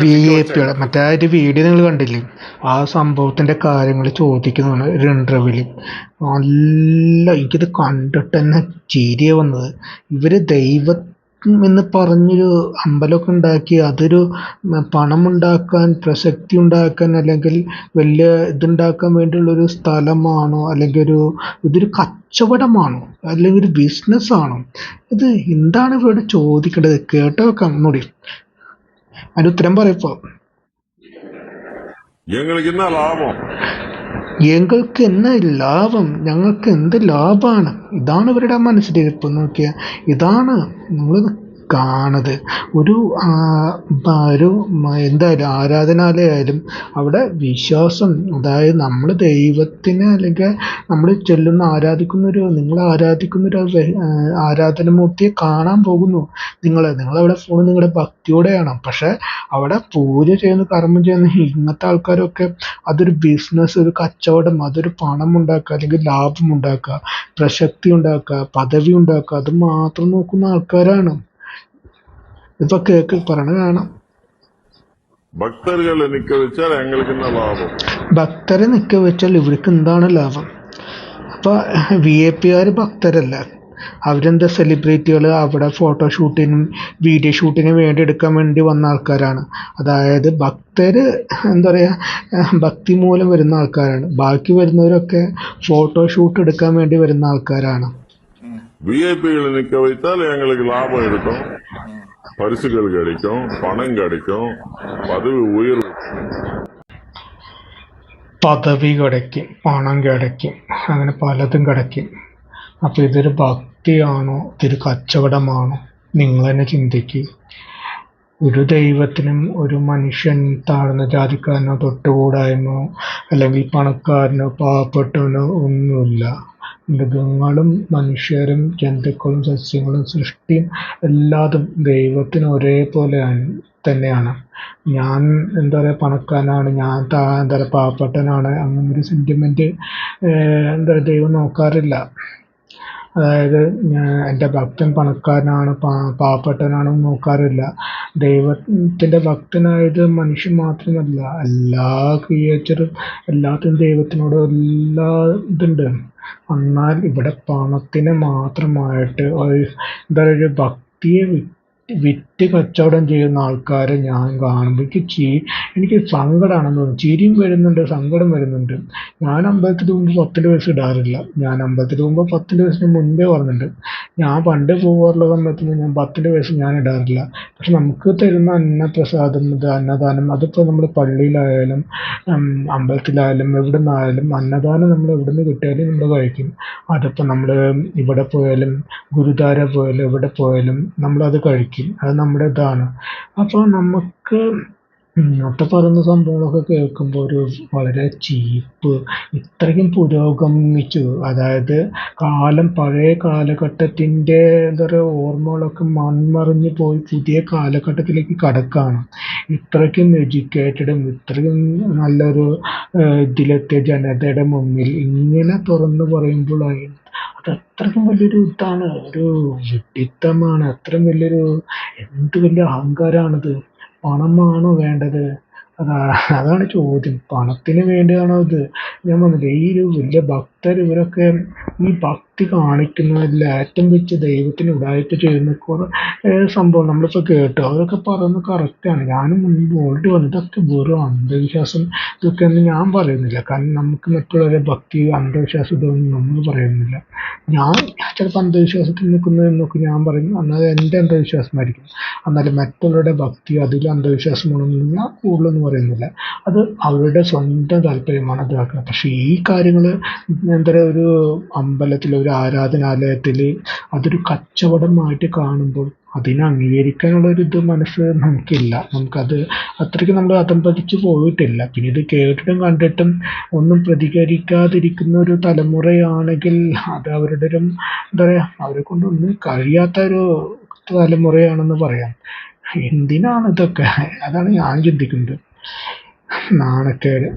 വിഐപികളെ മറ്റേ വീഡിയോ നിങ്ങൾ കണ്ടില്ലേ? ആ സംഭവത്തിന്റെ കാര്യങ്ങൾ ചോദിക്കുന്നതാണ് ഒരു ഇന്റർവ്യൂൽ നല്ല എനിക്കിത് കണ്ടിട്ട് തന്നെ ചിരിയ വന്നത്. ഇവർ ദൈവ എന്ന് പറഞ്ഞൊരു അമ്പലമൊക്കെ ഉണ്ടാക്കി അതൊരു പണമുണ്ടാക്കാൻ പ്രശസ്തി ഉണ്ടാക്കാൻ അല്ലെങ്കിൽ വലിയ ഇതുണ്ടാക്കാൻ വേണ്ടിയുള്ളൊരു സ്ഥലമാണോ അല്ലെങ്കിൽ ഒരു ഇതൊരു കച്ചവടമാണോ അല്ലെങ്കിൽ ഒരു ബിസിനസ് ആണോ ഇത് എന്താണ് ഇവരോട് ചോദിക്കേണ്ടത്? കേട്ടോ വെക്കാം ഒന്നുകൂടി അതിന് ഉത്തരം പറയപ്പോ ഞങ്ങൾക്ക് ഇന്ന ലാഭം ഞങ്ങൾക്ക് എന്നാ ലാഭം? ഞങ്ങൾക്ക് എന്ത് ലാഭമാണ്? ഇതാണ് ഇവരുടെ മനസ്സിലിരിപ്പ് നോക്കിയ ഇതാണ് നിങ്ങൾ കാണത് ഒരു ഒരു എന്തായാലും ആരാധനാലയമായാലും അവിടെ വിശ്വാസം അതായത് നമ്മൾ ദൈവത്തിന് അല്ലെങ്കിൽ നമ്മൾ ചെല്ലുന്ന ആരാധിക്കുന്നൊരു നിങ്ങൾ ആരാധിക്കുന്നൊരു ആരാധനമൂർത്തിയെ കാണാൻ പോകുന്നു. നിങ്ങൾ നിങ്ങളവിടെ ഫോൺ നിങ്ങളുടെ ഭക്തിയോടെയാണ്. പക്ഷെ അവിടെ പൂജ ചെയ്യുന്ന കർമ്മം ചെയ്യുന്ന ഇങ്ങനത്തെ ആൾക്കാരൊക്കെ അതൊരു ബിസിനസ് ഒരു കച്ചവടം അതൊരു പണം ഉണ്ടാക്കുക അല്ലെങ്കിൽ ലാഭം ഉണ്ടാക്കുക പ്രശക്തി ഉണ്ടാക്കുക പദവി ഉണ്ടാക്കുക അത് മാത്രം നോക്കുന്ന ആൾക്കാരാണ്. ഇപ്പൊ കേക്ക് പറയണ കാണാം. ഭക്തരുകളെ നിൽക്ക വെച്ചാൽ ലാഭം? ഭക്തരെ നിൽക്ക വെച്ചാൽ ഇവർക്ക് എന്താണ് ലാഭം? അപ്പോൾ വി ഐ പികാർ ഭക്തരല്ല. അവരെന്താ സെലിബ്രിറ്റികൾ അവിടെ ഫോട്ടോ ഷൂട്ടിനും വീഡിയോ ഷൂട്ടിനും വേണ്ടി എടുക്കാൻ വേണ്ടി വന്ന ആൾക്കാരാണ്. അതായത് ഭക്തര് എന്താ പറയുക ഭക്തി മൂലം വരുന്ന ആൾക്കാരാണ്. ബാക്കി വരുന്നവരൊക്കെ ഫോട്ടോ ഷൂട്ട് എടുക്കാൻ വേണ്ടി വരുന്ന ആൾക്കാരാണ്. വി ഐ പികൾ വെച്ചാൽ ഞങ്ങൾക്ക് ലാഭം എടുക്കും. பரிசுகள் கிடைக்கும் பணம் கிடைக்கும் பதவி உயர்வு പദവി കിടക്കും പണം കിടക്കും അങ്ങനെ പലതും കിടക്കും അപ്പോൾ ഇതൊരു ഭക്തിയാണോ ഇതൊരു കച്ചവടമാണോ നിങ്ങൾ തന്നെ ചിന്തിക്കുക ഒരു ദൈവത്തിനും ഒരു മനുഷ്യൻ താഴ്ന്ന ജാതിക്കാരനോ തൊട്ടുകൂടായ്മയോ അല്ലെങ്കിൽ പണക്കാരനോ പാവപ്പെട്ടവനോ ഒന്നുമില്ല മൃഗങ്ങളും മനുഷ്യരും ജന്തുക്കളും സസ്യങ്ങളും സൃഷ്ടിയും എല്ലാതും ദൈവത്തിന് ഒരേപോലെയാണ് തന്നെയാണ്. ഞാൻ എന്താ പറയുക പണക്കാരനാണ് ഞാൻ താ എന്താ പറയുക പാവപ്പെട്ടവനാണ്. അങ്ങനൊരു സെന്റിമെന്റ് എന്താ ദൈവം നോക്കാറില്ല. അതായത് എന്റെ ഭക്തൻ പണക്കാരനാണ് പാവപ്പെട്ടവനാണെന്ന് നോക്കാറില്ല ദൈവത്തിന്റെ ഭക്തനായത് മനുഷ്യൻ മാത്രമല്ല. എല്ലാ ക്രിയേച്ചറും എല്ലാത്തിനും ദൈവത്തിനോട് എല്ലാ ഇതുണ്ട്. എന്നാൽ ഇവിടെ പണത്തിന് മാത്രമായിട്ട് എന്താ പറയുക ഭക്തിയെ വിറ്റ് കച്ചവടം ചെയ്യുന്ന ആൾക്കാരെ ഞാൻ കാണുമ്പോൾ എനിക്ക് ചീ എനിക്ക് സങ്കടമാണെന്ന് തോന്നുന്നു. ചിരിയും വരുന്നുണ്ട് സങ്കടം വരുന്നുണ്ട്. ഞാൻ അമ്പലത്തിൽ മുമ്പ് പത്തിന്റെ പൈസ ഇടാറില്ല. ഞാൻ അമ്പലത്തിൽ മുമ്പ് പത്തിന്റെ പൈസ മുൻപേ പറഞ്ഞിട്ടുണ്ട്. ഞാൻ പണ്ട് പോകാറുള്ള സമയത്ത് ഞാൻ പത്തിന്റെ പൈസ ഞാൻ ഇടാറില്ല. പക്ഷെ നമുക്ക് തരുന്ന അന്നപ്രസാദം ഇത് അന്നദാനം അതിപ്പോൾ നമ്മൾ പള്ളിയിലായാലും അമ്പലത്തിലായാലും എവിടെ നിന്നായാലും അന്നദാനം നമ്മൾ എവിടെ നിന്ന് കിട്ടിയാലും നമ്മൾ കഴിക്കും. അതിപ്പോൾ നമ്മൾ ഇവിടെ പോയാലും ഗുരുദ്വാര പോയാലും എവിടെ പോയാലും നമ്മളത് കഴിക്കും. അത് നമ്മുടെ ഇതാണ്. അപ്പോൾ നമുക്ക് ഇങ്ങോട്ട് പറയുന്ന സംഭവങ്ങളൊക്കെ കേൾക്കുമ്പോൾ ഒരു വളരെ ചീപ്പ് ഇത്രയും പുരോഗമിച്ചു. അതായത് കാലം പഴയ കാലഘട്ടത്തിന്റെ എന്താ പറയുക ഓർമ്മകളൊക്കെ മൺമറിഞ്ഞ് പോയി പുതിയ കാലഘട്ടത്തിലേക്ക് കടക്കുകയാണ് ഇത്രയ്ക്കും എഡ്യൂക്കേറ്റഡും ഇത്രയും നല്ലൊരു ഇതിലെത്തിയ ജനതയുടെ മുന്നിൽ ഇങ്ങനെ തുറന്നു പറയുമ്പോൾ അത്രയ്ക്കും വലിയൊരു ഇതാണ്. ഒരു വിഡിത്തമാണ് അത്രയും വലിയൊരു എന്ത് വലിയ അഹങ്കാരമാണത് പണമാണോ വേണ്ടത്? അതാ അതാണ് ചോദ്യം. പണത്തിന് വേണ്ടിയാണോ ഇത്? ഞാൻ പറഞ്ഞില്ലേ ഈ ഒരു വലിയ ഭക്തർ ഇവരൊക്കെ ഈ ഭക്തി കാണിക്കുന്നതിൽ ഏറ്റവും വെച്ച് ദൈവത്തിന് ഉടായ്പ ചെയ്യുന്ന കുറേ സംഭവം നമ്മളിപ്പോൾ കേട്ടു. അവരൊക്കെ പറയുന്നത് കറക്റ്റാണ് ഞാനും മുൻപ് ഓൾറെഡി വന്നു ഇതൊക്കെ വെറും അന്ധവിശ്വാസം ഇതൊക്കെ ഒന്നും ഞാൻ പറയുന്നില്ല. കാരണം നമുക്ക് മറ്റുള്ളവരെ ഭക്തി അന്ധവിശ്വാസം ഇതൊന്നും നമ്മൾ പറയുന്നില്ല. ഞാൻ ചിലപ്പോൾ അന്ധവിശ്വാസത്തിൽ നിൽക്കുന്നതെന്നൊക്കെ ഞാൻ പറയുന്നു. എന്നാൽ എന്റെ അന്ധവിശ്വാസമായിരിക്കും. എന്നാലും മറ്റുള്ളവരുടെ ഭക്തി അതിൽ അന്ധവിശ്വാസമാണെന്ന് ഞാൻ കൂടുതലൊന്നും പറയുന്നില്ല. അത് അവരുടെ സ്വന്തം താല്പര്യമാണ് അത് ആക്കുന്നത്. പക്ഷേ ഈ കാര്യങ്ങൾ എന്താ ഒരു അമ്പലത്തിൽ ഒരു ആരാധനാലയത്തിൽ അതൊരു കച്ചവടമായിട്ട് കാണുമ്പോൾ അതിനെ അംഗീകരിക്കാനുള്ള ഒരു ഇത് മനസ്സ് നമുക്കില്ല. നമുക്കത് അത്രയ്ക്ക് നമ്മൾ അതമ്പതിച്ച് പോയിട്ടില്ല. പിന്നെ ഇത് കേട്ടിട്ടും കണ്ടിട്ടും ഒന്നും പ്രതികരിക്കാതിരിക്കുന്ന ഒരു തലമുറയാണെങ്കിൽ അത് അവരുടെ ഒരു എന്താ പറയുക അവരെ കൊണ്ടൊന്നും കഴിയാത്ത ഒരു തലമുറയാണെന്ന് പറയാം. എന്തിനാണ് ഇതൊക്കെ? അതാണ് ഞാൻ ചിന്തിക്കുന്നത്. നാണക്കേട്.